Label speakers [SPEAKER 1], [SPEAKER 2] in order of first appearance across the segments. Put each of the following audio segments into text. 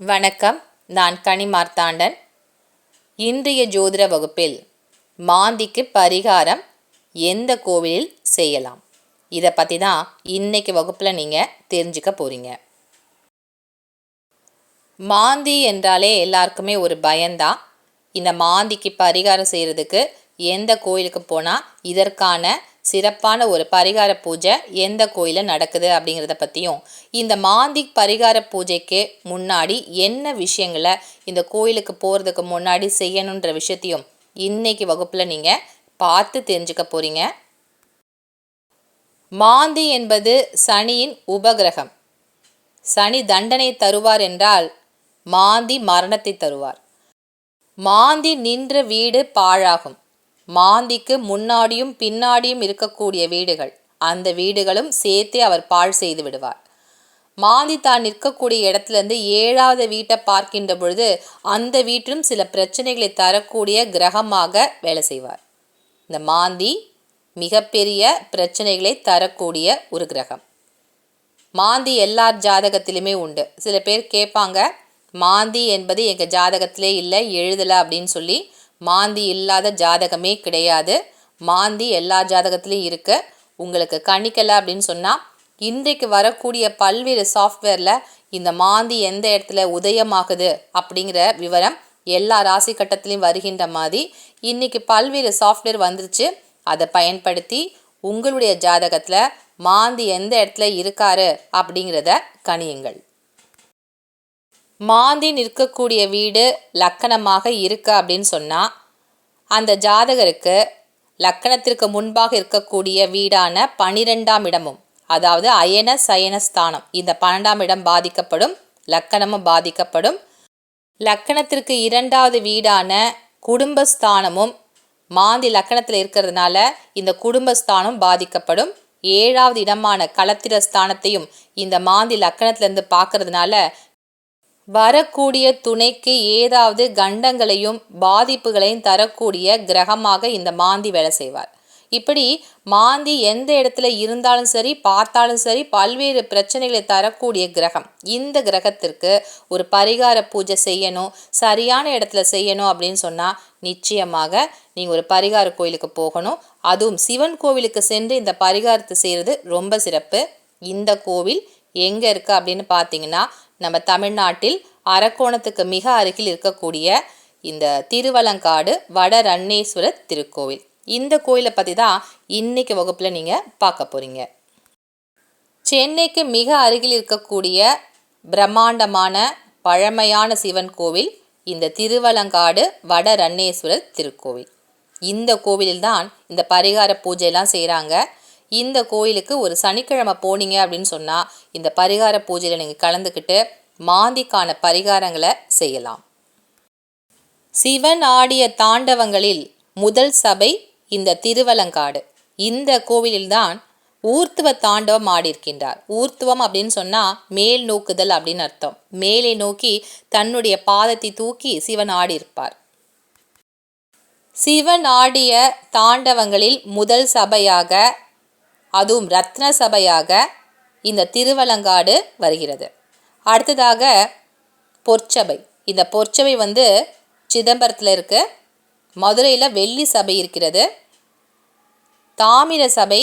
[SPEAKER 1] வணக்கம் நான் கனி மார்த்தாண்டன் இன்றைய ஜோதிட வகுப்பில் மாந்திக்கு பரிகாரம் எந்த கோவிலில் செய்யலாம்? இதை பற்றி தான் இன்னைக்கு வகுப்பில் நீங்கள் தெரிஞ்சுக்க போகிறீங்க மாந்தி என்றாலே எல்லாருக்குமே ஒரு பயம்தான். இந்த மாந்திக்கு பரிகாரம் செய்கிறதுக்கு எந்த கோயிலுக்கு போனால் இதற்கான சிறப்பான ஒரு பரிகார பூஜை எந்த கோயிலில் நடக்குது அப்படிங்கிறத பற்றியும் இந்த மாந்தி பரிகார பூஜைக்கு முன்னாடி என்ன விஷயங்களை இந்த கோயிலுக்கு போகிறதுக்கு முன்னாடி செய்யணுன்ற விஷயத்தையும் இன்னைக்கு வகுப்பில் நீங்கள் பார்த்து தெரிஞ்சுக்க போகிறீங்க மாந்தி என்பது சனியின் உபகிரகம். சனி தண்டனை தருவார் என்றால் மாந்தி மரணத்தை தருவார். மாந்தி நின்ற வீடு பாழாகும். மாந்திக்கு முன்னாடியும் பின்னாடியும் இருக்கக்கூடிய வீடுகள். அந்த வீடுகளும் சேர்த்தே அவர் பாழ் செய்து விடுவார். மாந்தி தான் நிற்கக்கூடிய இடத்துலேருந்து ஏழாவது வீட்டை பார்க்கின்ற பொழுது அந்த வீட்டிலும் சில பிரச்சனைகளை தரக்கூடிய கிரகமாக வேலை செய்வார். இந்த மாந்தி மிகப்பெரிய பிரச்சனைகளை தரக்கூடிய ஒரு கிரகம். மாந்தி எல்லார் ஜாதகத்திலுமே உண்டு. சில பேர் கேட்பாங்க மாந்தி என்பது எங்கள் ஜாதகத்திலே இல்லை எழுதலை அப்படின்னு சொல்லி மாந்தி இல்லாத ஜாதகமே கிடையாது. மாந்தி எல்லா ஜாதகத்துலேயும் இருக்குது உங்களுக்கு கணிக்கலை அப்படின்னு சொன்னால் இன்றைக்கு வரக்கூடிய பல்வேறு சாஃப்ட்வேரில் இந்த மாந்தி எந்த இடத்துல உதயமாகுது அப்படிங்கிற விவரம் எல்லா ராசி கட்டத்திலையும் வருகின்ற மாதிரி இன்றைக்கி பல்வேறு சாஃப்ட்வேர் வந்துருச்சு. அதை பயன்படுத்தி உங்களுடைய ஜாதகத்தில் மாந்தி எந்த இடத்துல இருக்காரு அப்படிங்கிறத கணியுங்கள். மாந்தி நிற்கக்கூடிய வீடு லக்கணமாக இருக்குது அப்படின்னு சொன்னால் அந்த ஜாதகருக்கு லக்கணத்திற்கு முன்பாக இருக்கக்கூடிய வீடான பனிரெண்டாம் இடமும் அதாவது அயன சயன ஸ்தானம் இந்த பன்னெண்டாம் இடம் பாதிக்கப்படும் லக்கணமும் பாதிக்கப்படும். லக்கணத்திற்கு இரண்டாவது வீடான குடும்பஸ்தானமும் மாந்தி லக்கணத்தில் இருக்கிறதுனால இந்த குடும்பஸ்தானம் பாதிக்கப்படும். ஏழாவது இடமான களத்திர ஸ்தானத்தையும் இந்த மாந்தி லக்கணத்திலேருந்து பார்க்கறதுனால வரக்கூடிய துணைக்கு ஏதாவது கண்டங்களையும் பாதிப்புகளையும் தரக்கூடிய கிரகமாக இந்த மாந்தி வேலை செய்வார். இப்படி மாந்தி எந்த இடத்துல இருந்தாலும் சரி பார்த்தாலும் சரி பல்வேறு பிரச்சனைகளை தரக்கூடிய கிரகம். இந்த கிரகத்திற்கு ஒரு பரிகார பூஜை செய்யணும் சரியான இடத்துல செய்யணும் அப்படின்னு சொன்னால் நிச்சயமாக நீங்கள் ஒரு பரிகார கோயிலுக்கு போகணும். அதுவும் சிவன் கோவிலுக்கு சென்று இந்த பரிகாரத்தை செய்கிறது ரொம்ப சிறப்பு. இந்த கோவில் எங்கே இருக்குது அப்படின்னு பார்த்தீங்கன்னா நம்ம தமிழ்நாட்டில் அரக்கோணத்துக்கு மிக அருகில் இருக்கக்கூடிய இந்த திருவலங்காடு வட ரன்னேஸ்வரர் திருக்கோவில். இந்த கோயிலை பற்றி தான் இன்னைக்கு வகுப்பில் நீங்கள் பார்க்க போகிறீங்க சென்னைக்கு மிக அருகில் இருக்கக்கூடிய பிரம்மாண்டமான பழமையான சிவன் கோவில் இந்த திருவலங்காடு வட ரன்னேஸ்வரர் திருக்கோவில். இந்த கோவிலில்தான் இந்த பரிகார பூஜையெல்லாம் செய்கிறாங்க இந்த கோயிலுக்கு ஒரு சனிக்கிழமை போனீங்க அப்படின்னு சொன்னால் இந்த பரிகார பூஜையில் நீங்கள் கலந்துக்கிட்டு மாந்திக்கான பரிகாரங்களை செய்யலாம். சிவன் ஆடிய தாண்டவங்களில் முதல் சபை இந்த திருவலங்காடு. இந்த கோவிலில்தான் ஊர்த்துவ தாண்டவம் ஆடியிருக்கின்றார். ஊர்த்துவம் அப்படின்னு சொன்னால் மேல் நோக்குதல் அப்படின்னு அர்த்தம். மேலே நோக்கி தன்னுடைய பாதத்தை தூக்கி சிவன் ஆடியிருப்பார். சிவன் ஆடிய தாண்டவங்களில் முதல் சபையாக அதுவும் ரத்ன சபையாக இந்த திருவலங்காடு வருகிறது. அடுத்ததாக பொற்சபை. இந்த பொற்சபை வந்து சிதம்பரத்தில் இருக்குது மதுரையில் வெள்ளி சபை இருக்கிறது. தாமிர சபை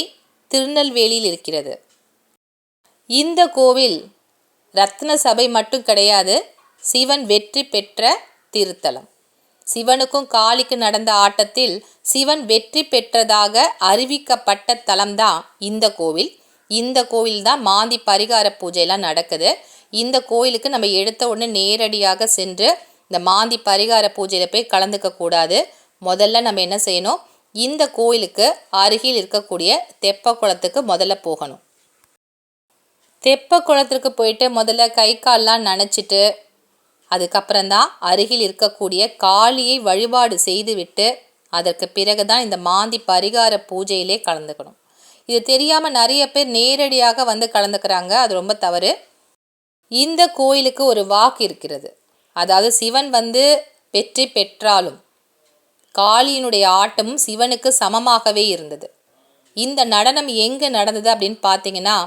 [SPEAKER 1] திருநெல்வேலியில் இருக்கிறது. இந்த கோவில் ரத்ன சபை மட்டும் கிடையாது சிவன் வெற்றி பெற்ற திருத்தலம். சிவனுக்கும் காளிக்கு நடந்த ஆட்டத்தில் சிவன் வெற்றி பெற்றதாக அறிவிக்கப்பட்ட தலம்தான் இந்த கோவில். இந்த கோவில் தான் மாந்தி பரிகார பூஜையெல்லாம் நடக்குது. இந்த கோயிலுக்கு நம்ம எடுத்த உடனே நேரடியாக சென்று இந்த மாந்தி பரிகார பூஜையில் போய் கலந்துக்க கூடாது. முதல்ல நம்ம என்ன செய்யணும்? இந்த கோயிலுக்கு அருகில் இருக்கக்கூடிய தெப்ப குளத்துக்கு முதல்ல போகணும். தெப்ப குளத்திற்கு போயிட்டு முதல்ல கை கால்லாம் நனைச்சிட்டு அதுக்கப்புறம்தான் அருகில் இருக்கக்கூடிய காளியை வழிபாடு செய்துவிட்டு அதற்கு பிறகு தான் இந்த மாந்தி பரிகார பூஜையிலே கலந்துக்கணும். இது தெரியாமல் நிறைய பேர் நேரடியாக வந்து கலந்துக்கிறாங்க. அது ரொம்ப தவறு. இந்த கோயிலுக்கு ஒரு வாக்கு இருக்கிறது. அதாவது சிவன் வந்து வெற்றி பெற்றாலும் காளியினுடைய ஆட்டமும் சிவனுக்கு சமமாகவே இருந்தது. இந்த நடனம் எங்கே நடந்தது அப்படின்னு பார்த்தீங்கன்னா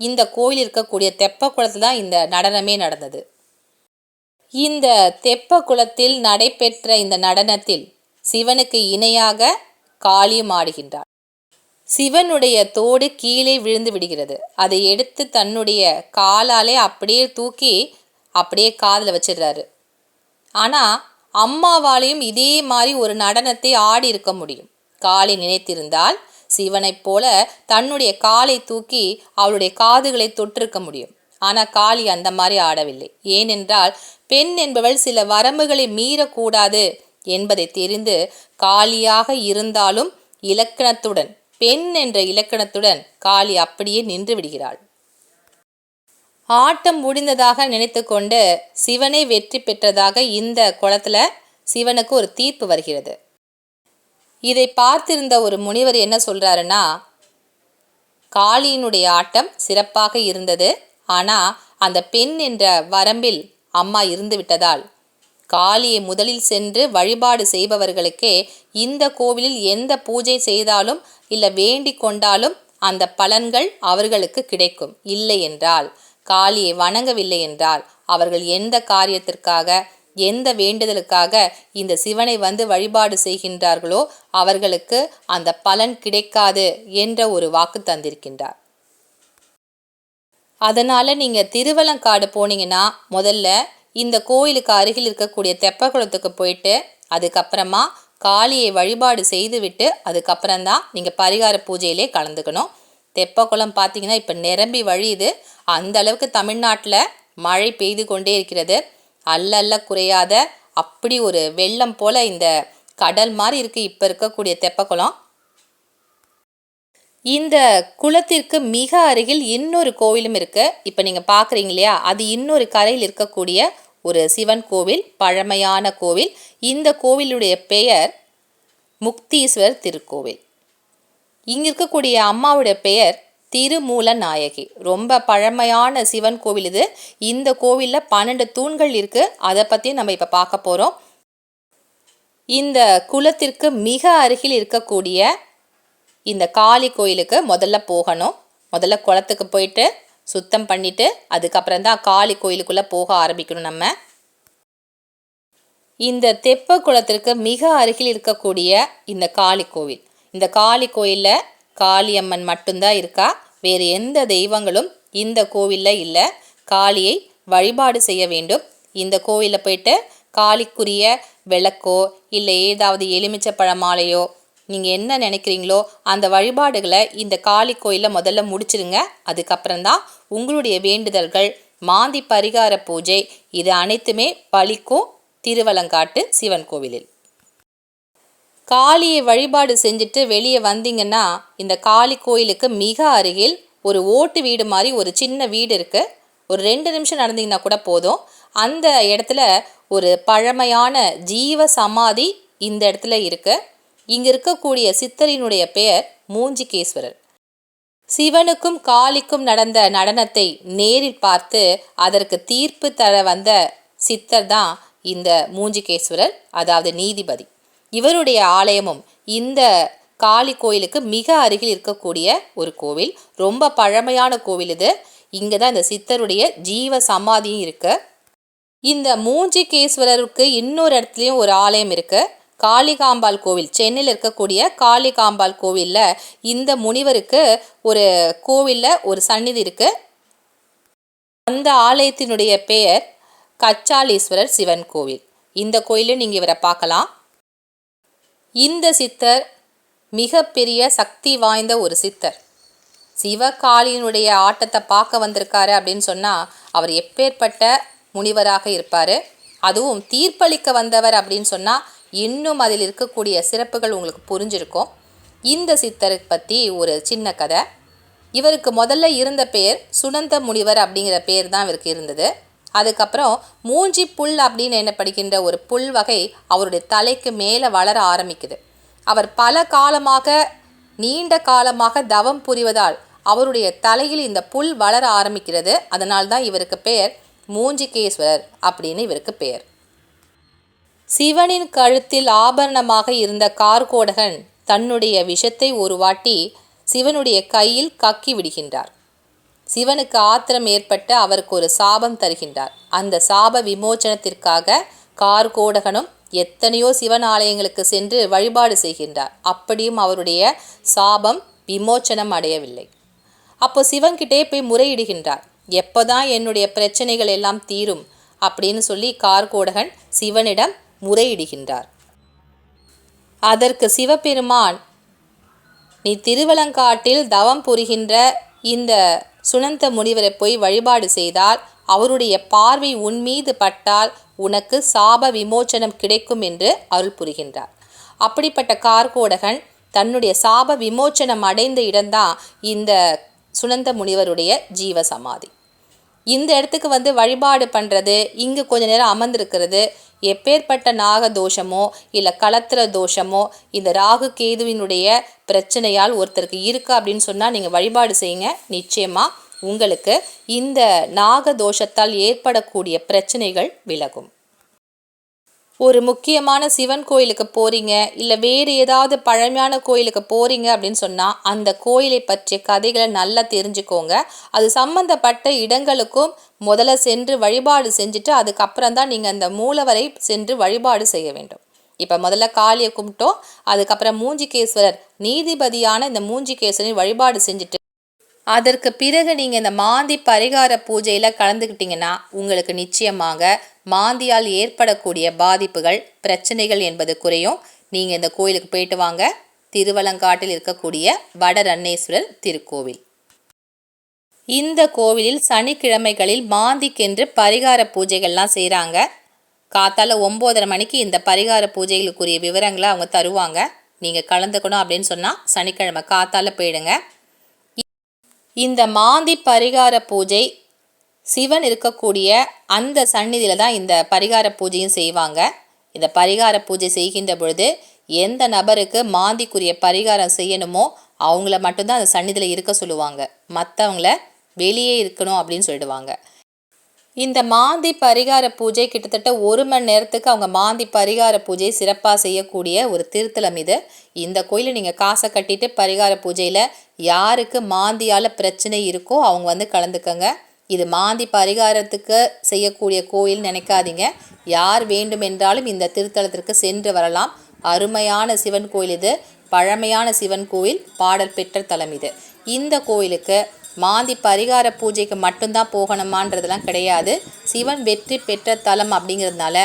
[SPEAKER 1] இந்த கோயில் இருக்கக்கூடிய தெப்ப குளத்தில் தான் இந்த நடனமே நடந்தது. இந்த தெப்ப குளத்தில் நடைபெற்ற இந்த நடனத்தில் சிவனுக்கு இணையாக காளியும் ஆடுகின்றாள். சிவனுடைய தோடு கீழே விழுந்து விடுகிறது. அதை எடுத்து தன்னுடைய காலாலே அப்படியே தூக்கி அப்படியே காதில் வச்சிடுறாரு. ஆனால் அம்மாவாலையும் இதே மாதிரி ஒரு நடனத்தை ஆடி இருக்க முடியும். காளி நினைத்திருந்தால் சிவனைப் போல தன்னுடைய காலை தூக்கி அவளுடைய காதுகளை தொற்றிருக்க முடியும். ஆனால் காளி அந்த மாதிரி ஆடவில்லை. ஏனென்றால் பெண் என்பவள் சில வரம்புகளை மீறக்கூடாது என்பதை தெரிந்து காளியாக இருந்தாலும் இலக்கணத்துடன் பெண் என்ற இலக்கணத்துடன் காளி அப்படியே நின்று விடுகிறாள். ஆட்டம் முடிந்ததாக நினைத்து கொண்டு சிவனை வெற்றி பெற்றதாக இந்த குளத்தில் சிவனுக்கு ஒரு தீர்ப்பு வருகிறது. இதை பார்த்திருந்த ஒரு முனிவர் என்ன சொல்கிறாருன்னா காளியினுடைய ஆட்டம் சிறப்பாக இருந்தது ஆனால் அந்த பெண் என்ற வரம்பில் அம்மா இருந்து விட்டதால் காளியை முதலில் சென்று வழிபாடு செய்பவர்களுக்கே இந்த கோவிலில் எந்த பூஜை செய்தாலும் இல்லை வேண்டி கொண்டாலும் அந்த பலன்கள் அவர்களுக்கு கிடைக்கும். இல்லை என்றால் காளியை வணங்கவில்லை என்றால் அவர்கள் எந்த காரியத்திற்காக எந்த வேண்டுதலுக்காக இந்த சிவனை வந்து வழிபாடு செய்கின்றார்களோ அவர்களுக்கு அந்த பலன் கிடைக்காது என்ற ஒரு வாக்கு தந்திருக்கின்றார். அதனால் நீங்கள் திருவலங்காடு போனீங்கன்னா முதல்ல இந்த கோயிலுக்கு அருகில் இருக்கக்கூடிய தெப்பக்குளத்துக்கு போயிட்டு அதுக்கப்புறமா காளியை வழிபாடு செய்துவிட்டு அதுக்கப்புறம்தான் நீங்கள் பரிகார பூஜையிலே கலந்துக்கணும். தெப்பக்குளம் பார்த்தீங்கன்னா இப்போ நிரம்பி வழியுது. அந்த அளவுக்கு தமிழ்நாட்டில் மழை பெய்து கொண்டே இருக்கிறது. அல்லல்ல குறையாத அப்படி ஒரு வெள்ளம் போல் இந்த கடல் மாதிரி இருக்குது இப்போ இருக்கக்கூடிய தெப்பக்குளம். இந்த குளத்திற்கு மிக அருகில் இன்னொரு கோவிலும் இருக்குது இப்போ நீங்கள் பார்க்குறீங்க இல்லையா? அது இன்னொரு கரையில் இருக்கக்கூடிய ஒரு சிவன் கோவில் பழமையான கோவில். இந்த கோவிலுடைய பெயர் முக்தீஸ்வர் திருக்கோவில். இங்கே இருக்கக்கூடிய அம்மாவுடைய பெயர் திருமூல நாயகி ரொம்ப பழமையான சிவன் கோவில் இது. இந்த கோவிலில் பன்னெண்டு தூண்கள் இருக்குது அதை பற்றி நம்ம இப்போ பார்க்க போகிறோம் இந்த குளத்திற்கு மிக அருகில் இருக்கக்கூடிய இந்த காளி கோயிலுக்கு முதல்ல போகணும். முதல்ல குளத்துக்கு போயிட்டு சுத்தம் பண்ணிவிட்டு அதுக்கப்புறம் தான் காளி கோயிலுக்குள்ளே போக ஆரம்பிக்கணும் நம்ம. இந்த தெப்ப குளத்திற்கு மிக அருகில் இருக்கக்கூடிய இந்த காளி கோவில். இந்த காளி கோயிலில் காளியம்மன் மட்டும்தான் இருக்கா? வேறு எந்த தெய்வங்களும் இந்த கோவிலில் இல்லை. காளியை வழிபாடு செய்ய வேண்டும். இந்த கோவிலில் போயிட்டு காளிக்குரிய விளக்கோ இல்லை ஏதாவது எலுமிச்சை பழமாலையோ நீங்கள் என்ன நினைக்கிறீங்களோ அந்த வழிபாடுகளை இந்த காளி கோயிலில் முதல்ல முடிச்சிருங்க. அதுக்கப்புறம்தான் உங்களுடைய வேண்டுதல்கள் மாந்தி பரிகார பூஜை இது அனைத்துமே பலிக்கும் திருவலங்காட்டு சிவன் கோவிலில். காளியை வழிபாடு செஞ்சுட்டு வெளியே வந்தீங்கன்னா இந்த காளி கோயிலுக்கு மிக அருகில் ஒரு ஓட்டு வீடு மாதிரி ஒரு சின்ன வீடு இருக்குது ஒரு ரெண்டு நிமிஷம் நடந்தீங்கன்னா கூட போதும். அந்த இடத்துல ஒரு பழமையான ஜீவ சமாதி இந்த இடத்துல இருக்குது இங்கே இருக்கக்கூடிய சித்தரினுடைய பெயர் மூஞ்சிகேஸ்வரர். சிவனுக்கும் காளிக்கும் நடந்த நடனத்தை நேரில் பார்த்து அதற்கு தீர்ப்பு தர வந்த சித்தர் தான் இந்த மூஞ்சிகேஸ்வரர் அதாவது நீதிபதி. இவருடைய ஆலயமும் இந்த காளி கோயிலுக்கு மிக அருகில் இருக்கக்கூடிய ஒரு கோவில். ரொம்ப பழமையான கோவில் இது. இங்கே தான் இந்த சித்தருடைய ஜீவ சமாதியும் இருக்கு. இந்த மூஞ்சிகேஸ்வரருக்கு இன்னொரு இடத்துலையும் ஒரு ஆலயம் இருக்குது காளிகாம்பாள் கோவில் சென்னையில் இருக்கக்கூடிய காளிகாம்பாள் கோவிலில் இந்த முனிவருக்கு ஒரு கோவிலில் ஒரு சந்நிதி இருக்குது அந்த ஆலயத்தினுடைய பெயர் கச்சாலீஸ்வரர் சிவன் கோவில். இந்த கோயிலும் நீங்கள் இவரை பார்க்கலாம். இந்த சித்தர் மிகப்பெரிய சக்தி வாய்ந்த ஒரு சித்தர். சிவகாளியினுடைய ஆட்டத்தை பார்க்க வந்திருக்காரு அப்படின்னு சொன்னால் அவர் எப்பேற்பட்ட முனிவராக இருப்பார். அதுவும் தீர்ப்பளிக்க வந்தவர் அப்படின்னு சொன்னால் இன்னும் அதில் இருக்கக்கூடிய சிறப்புகள் உங்களுக்கு புரிஞ்சிருக்கும். இந்த சித்தரை பற்றி ஒரு சின்ன கதை. இவருக்கு முதல்ல இருந்த பேர் சுனந்த முனிவர் அப்படிங்கிற பேர் தான் இவருக்கு இருந்தது. அதுக்கப்புறம் மூஞ்சி புல் அப்படின்னு என்ன படிக்கின்ற ஒரு புல் வகை அவருடைய தலைக்கு மேலே வளர ஆரம்பிக்குது. அவர் பல காலமாக நீண்ட காலமாக தவம் புரிவதால் அவருடைய தலையில் இந்த புல் வளர ஆரம்பிக்கிறது. அதனால்தான் இவருக்கு பெயர் மூஞ்சிகேஸ்வரர் அப்படின்னு இவருக்கு பெயர் சிவனின் கழுத்தில் ஆபரணமாக இருந்த கார்கோடகன் தன்னுடைய விஷத்தை ஒரு வாட்டி சிவனுடைய கையில் கக்கி விடுகின்றார். சிவனுக்கு ஆத்திரம் ஏற்பட்டு அவருக்கு ஒரு சாபம் தருகின்றார். அந்த சாப விமோச்சனத்திற்காக கார்கோடகனும் எத்தனையோ சிவன் ஆலயங்களுக்கு சென்று வழிபாடு செய்கின்றார். அப்படியும் அவருடைய சாபம் விமோச்சனம் அடையவில்லை. அப்போ சிவன்கிட்டே போய் முறையிடுகின்றார். எப்போதான் என்னுடைய பிரச்சனைகள் எல்லாம் தீரும் அப்படின்னு சொல்லி கார்கோடகன் சிவனிடம் முறையிடுகின்றார். அதற்கு சிவபெருமான் நீ திருவலங்காட்டில் தவம் புரிகின்ற இந்த சுனந்த முனிவரை போய் வழிபாடு செய்தால் அவருடைய பார்வை உன் மீது பட்டால் உனக்கு சாப விமோச்சனம் கிடைக்கும் என்று அருள் புரிகின்றார். அப்படிப்பட்ட கார்கோடகன் தன்னுடைய சாப விமோச்சனம் அடைந்த இடம்தான் இந்த சுனந்த முனிவருடைய ஜீவ சமாதி இந்த இடத்துக்கு வந்து வழிபாடு பண்ணுறது இங்கே கொஞ்ச நேரம் அமர்ந்திருக்கிறது. எப்பேற்பட்ட நாக தோஷமோ இல்லை களத்திர தோஷமோ இந்த ராகு கேதுவினுடைய பிரச்சனையால் ஒருத்தருக்கு இருக்கா அப்படின்னு சொன்னால் நீங்கள் வழிபாடு செய்யுங்க. நிச்சயமாக உங்களுக்கு இந்த நாக தோஷத்தால் ஏற்படக்கூடிய பிரச்சனைகள் விலகும். ஒரு முக்கியமான சிவன் கோயிலுக்கு போகிறீங்க இல்லை வேறு ஏதாவது பழமையான கோயிலுக்கு போகிறீங்க அப்படின்னு சொன்னால் அந்த கோயிலை பற்றிய கதைகளை நல்லா தெரிஞ்சுக்கோங்க. அது சம்மந்தப்பட்ட இடங்களுக்கும் முதல்ல சென்று வழிபாடு செஞ்சுட்டு அதுக்கப்புறம் தான் நீங்கள் அந்த மூலவரை சென்று வழிபாடு செய்ய வேண்டும். இப்போ முதல்ல காளியை கும்பிட்டோம் அதுக்கப்புறம் மூஞ்சிகேஸ்வரர் நீதிபதியான இந்த மூஞ்சிகேஸ்வரன் வழிபாடு செஞ்சுட்டு அதற்கு பிறகு நீங்கள் இந்த மாந்தி பரிகார பூஜையில் கலந்துக்கிட்டிங்கன்னா உங்களுக்கு நிச்சயமாக மாந்தியால் ஏற்படக்கூடிய பாதிப்புகள் பிரச்சனைகள் என்பது குறையும். நீங்கள் இந்த கோயிலுக்கு போயிட்டு வாங்க. திருவலங்காட்டில் இருக்கக்கூடிய வடரன்னேஸ்வரர் திருக்கோவில். இந்த கோவிலில் சனிக்கிழமைகளில் மாந்திக்கென்று பரிகார பூஜைகள்லாம் செய்கிறாங்க காத்தால ஒம்போதரை மணிக்கு இந்த பரிகார பூஜைகளுக்குரிய விவரங்களை அவங்க தருவாங்க. நீங்கள் கலந்துக்கணும் அப்படின்னு சொன்னால் சனிக்கிழமை காத்தால போயிடுங்க. இந்த மாந்தி பரிகார பூஜை சிவன் இருக்கக்கூடிய அந்த சந்நிதியில் தான் இந்த பரிகார பூஜையும் செய்வாங்க. இந்த பரிகார பூஜை செய்கின்ற பொழுது எந்த நபருக்கு மாந்திக்குரிய பரிகாரம் செய்யணுமோ அவங்கள மட்டும்தான் அந்த சந்நிதியில் இருக்க சொல்லுவாங்க. மற்றவங்கள வெளியே இருக்கணும் அப்படின்னு சொல்லிடுவாங்க. இந்த மாந்தி பரிகார பூஜை கிட்டத்தட்ட ஒரு மணி நேரத்துக்கு அவங்க மாந்தி பரிகார பூஜை சிறப்பாக செய்யக்கூடிய ஒரு திருத்தலம் இது. இந்த கோயிலில் நீங்கள் காசை கட்டிட்டு பரிகார பூஜையில் யாருக்கு மாந்தியால் பிரச்சனை இருக்கோ அவங்க வந்து கலந்துக்கங்க. இது மாந்தி பரிகாரத்துக்கு செய்யக்கூடிய கோயில் நினைக்காதீங்க. யார் வேண்டுமென்றாலும் இந்த திருத்தலத்திற்கு சென்று வரலாம். அருமையான சிவன் கோயில் இது. பழமையான சிவன் கோயில் பாடல் பெற்ற தலம் இது. இந்த கோயிலுக்கு மாந்தி பரிகார பூஜைக்கு மட்டும்தான் போகணுமான்றதெல்லாம் கிடையாது. சிவன் வெற்றி பெற்ற தலம் அப்படிங்கிறதுனால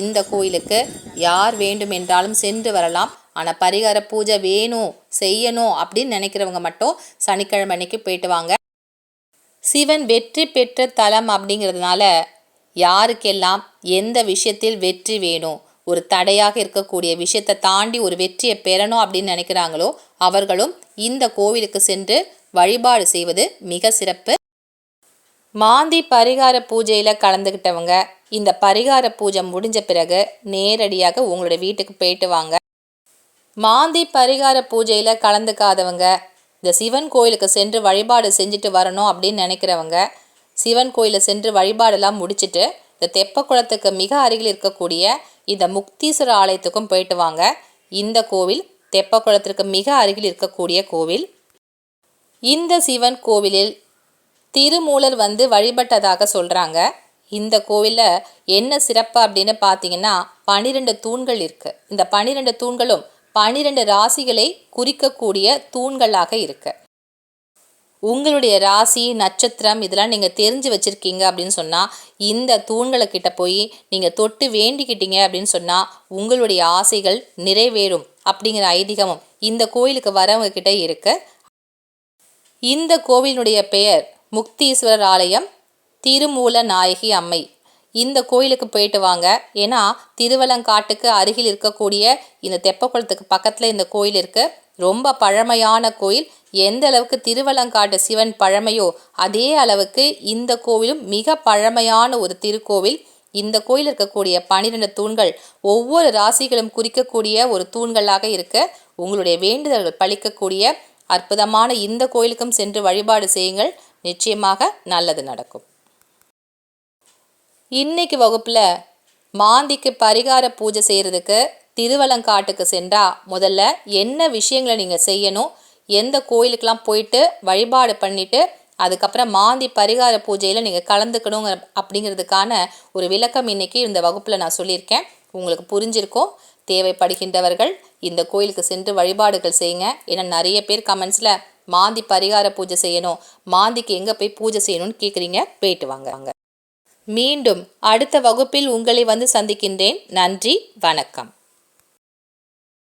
[SPEAKER 1] இந்த கோயிலுக்கு யார் வேண்டும் என்றாலும் சென்று வரலாம். ஆனால் பரிகார பூஜை வேணும் செய்யணும் அப்படின்னு நினைக்கிறவங்க மட்டும் சனிக்கிழமை அன்னைக்கு போயிட்டு வாங்க. சிவன் வெற்றி பெற்ற தலம் அப்படிங்கிறதுனால யாருக்கெல்லாம் எந்த விஷயத்தில் வெற்றி வேணும் ஒரு தடையாக இருக்கக்கூடிய விஷயத்தை தாண்டி ஒரு வெற்றியை பெறணும் அப்படின்னு நினைக்கிறாங்களோ அவர்களும் இந்த கோவிலுக்கு சென்று வழிபாடு செய்வது மிக சிறப்பு. மாந்தி பரிகார பூஜையில் கலந்துக்கிட்டவங்க இந்த பரிகார பூஜை முடிஞ்ச பிறகு நேரடியாக உங்களோட வீட்டுக்கு போயிட்டு வாங்க. மாந்தி பரிகார பூஜையில் கலந்துக்காதவங்க இந்த சிவன் கோயிலுக்கு சென்று வழிபாடு செஞ்சுட்டு வரணும் அப்படின்னு நினைக்கிறவங்க சிவன் கோயிலை சென்று வழிபாடெல்லாம் முடிச்சுட்டு இந்த தெப்பக்குளத்துக்கு மிக அருகில் இருக்கக்கூடிய இந்த முக்தீஸ்வர ஆலயத்துக்கும் போயிட்டு வாங்க. இந்த கோவில் தெப்பக்குளத்திற்கு மிக அருகில் இருக்கக்கூடிய கோவில். இந்த சிவன் கோவிலில் திருமூலர் வந்து வழிபட்டதாக சொல்கிறாங்க இந்த கோவிலில் என்ன சிறப்பு அப்படின்னு பார்த்தீங்கன்னா பனிரெண்டு தூண்கள் இருக்குது இந்த பனிரெண்டு தூண்களும் பனிரெண்டு ராசிகளை குறிக்கக்கூடிய தூண்களாக இருக்கு. உங்களுடைய ராசி நட்சத்திரம் இதெல்லாம் நீங்கள் தெரிஞ்சு வச்சுருக்கீங்க அப்படின்னு சொன்னால் இந்த தூண்களை கிட்ட போய் நீங்கள் தொட்டு வேண்டிக்கிட்டீங்க அப்படின்னு சொன்னால் உங்களுடைய ஆசைகள் நிறைவேறும் அப்படிங்கிற ஐதீகமும் இந்த கோயிலுக்கு வரவங்க கிட்ட இருக்குது இந்த கோவிலினுடைய பெயர் முக்தீஸ்வரர் ஆலயம் திருமூல நாயகி அம்மை. இந்த கோயிலுக்கு போயிட்டு வாங்க. ஏன்னா திருவலங்காட்டுக்கு அருகில் இருக்கக்கூடிய இந்த தெப்பக்குளத்துக்கு பக்கத்தில் இந்த கோயில் இருக்குது ரொம்ப பழமையான கோயில். எந்த அளவுக்கு திருவலங்காட்டு சிவன் பழமையோ அதே அளவுக்கு இந்த கோவிலும் மிக பழமையான ஒரு திருக்கோவில். இந்த கோயில் இருக்கக்கூடிய பனிரெண்டு தூண்கள் ஒவ்வொரு ராசிகளும் குறிக்கக்கூடிய ஒரு தூண்களாக இருக்க. உங்களுடைய வேண்டுதல்கள் பழிக்கக்கூடிய அற்புதமான இந்த கோயிலுக்கும் சென்று வழிபாடு செய்யுங்கள். நிச்சயமாக நல்லது நடக்கும். இன்னைக்கு வகுப்பில் மாந்திக்கு பரிகார பூஜை செய்கிறதுக்கு திருவலங்காட்டுக்கு சென்றால் முதல்ல என்ன விஷயங்களை நீங்கள் செய்யணும் எந்த கோயிலுக்கெல்லாம் போயிட்டு வழிபாடு பண்ணிவிட்டு அதுக்கப்புறம் மாந்தி பரிகார பூஜையில் நீங்கள் கலந்துக்கணுங்கிற அப்படிங்கிறதுக்கான ஒரு விளக்கம் இன்னைக்கு இந்த வகுப்பில் நான் சொல்லியிருக்கேன். உங்களுக்கு புரிஞ்சிருக்கும். தேவைப்படுகின்றவர்கள் இந்த கோயிலுக்கு சென்று வழிபாடுகள் செய்யுங்க. ஏன்னா நிறைய பேர் கமெண்ட்ஸில் மாந்தி பரிகார பூஜை செய்யணும் மாந்திக்கு எங்கே போய் பூஜை செய்யணும்னு கேட்குறீங்க போயிட்டு வாங்க. மீண்டும் அடுத்த வகுப்பில் உங்களை வந்து சந்திக்கின்றேன். நன்றி வணக்கம்.